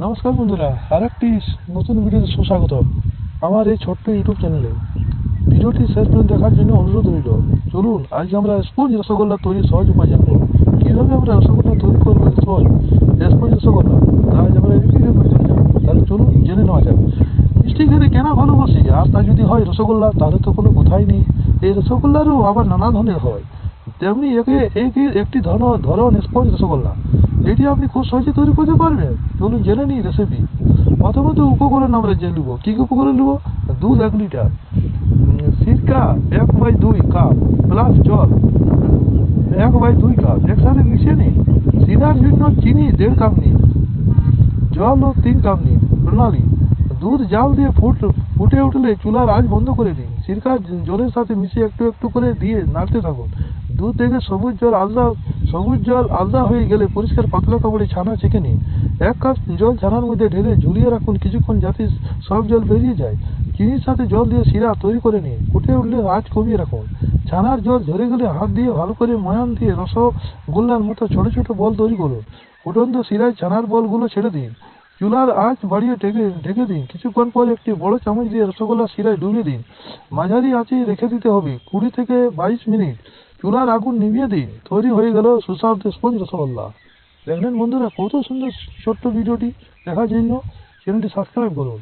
নমস্কার বন্ধুরা আর একটি নতুন ভিডিওতে সুস্বাগত। আমার এই ছোট্ট ইউটিউব চ্যানেলে ভিডিওটি শেষ পর্যন্ত দেখার জন্য অনুরোধ রইল। চলুন, আজ আমরা স্পঞ্জ রসগোল্লা তৈরির সহজ উপায় জানব। কীভাবে আমরা রসগোল্লা তৈরি করব সহজ স্পঞ্জ রসগোল্লা। তা আজ আমরা তাহলে চলুন জেনে নেওয়া যাক। মিষ্টি খেতে কেন ভালোবাসি? আর তা যদি হয় রসগোল্লা, তাহলে তো কোনো কথাই নেই। এই রসগোল্লারও আবার নানা ধরনের হয়। তেমনি একে একটি ধরন ধরন স্পঞ্জ রসগোল্লা। এটি আপনি খুব সহজে তৈরি করতে পারবেন। চলুন জেনে নিই রেসিপি প্রথমত উপকরণ আমরা জেনে নেব। কী কী উপকরণ নেব? দুধ এক লিটার। সিরকা, এক বাই দুই কাপ। প্লাস জল। এক বাই দুই কাপ। একসাথে মিশিয়ে নিন। সিরার জন্য চিনি দেড় কাপ নিন। জল ও তিন কাপ নিন। প্রণালী। দুধ জাল দিয়ে ফুট, ফুটে উঠলে চুলার আঁচ বন্ধ করে দিন। সিরকা জলের সাথে মিশিয়ে একটু একটু করে দিয়ে নাড়তে থাকুন। দুধ থেকে সবুজ জল আলাদা, সবুজ জল আলাদা হয়ে গেলে পরিষ্কার পাতলা কাপড়ে ছানা ছেঁকে নিন। এক কাপ জল ছানার মধ্যে ঢেলে ঝুলিয়ে রাখুন, কিছুক্ষণ যাতে সব জল বেরিয়ে যায়। চিনির সাথে জল দিয়ে শিরা তৈরি করে নিন, ফুটে উঠলে আঁচ কমিয়ে রাখুন। ছানার জল ঝরে গেলে হাত দিয়ে ভালো করে ময়ান দিয়ে রসগোল্লার মতো ছোট ছোট বল তৈরি করুন। ফুটন্ত শিরায় ছানার বলগুলো ছেড়ে দিন। চুলার আঁচ বাড়িয়ে ঢেকে ঢেকে দিন। কিছুক্ষণ পর একটি বড় চামচ দিয়ে রসগোল্লা শিরায় ডুবিয়ে দিন। মাঝারি আঁচে রেখে দিতে হবে। কুড়ি থেকে বাইশ মিনিট। চুলার আগুন নিভিয়ে দিন। তৈরি হয়ে গেল সুস্বাদু স্পঞ্জ রসগোল্লা। দেখলেন বন্ধুরা, কত সুন্দর ছোট্ট ভিডিওটি দেখার জন্য চ্যানেলটি সাবস্ক্রাইব করুন।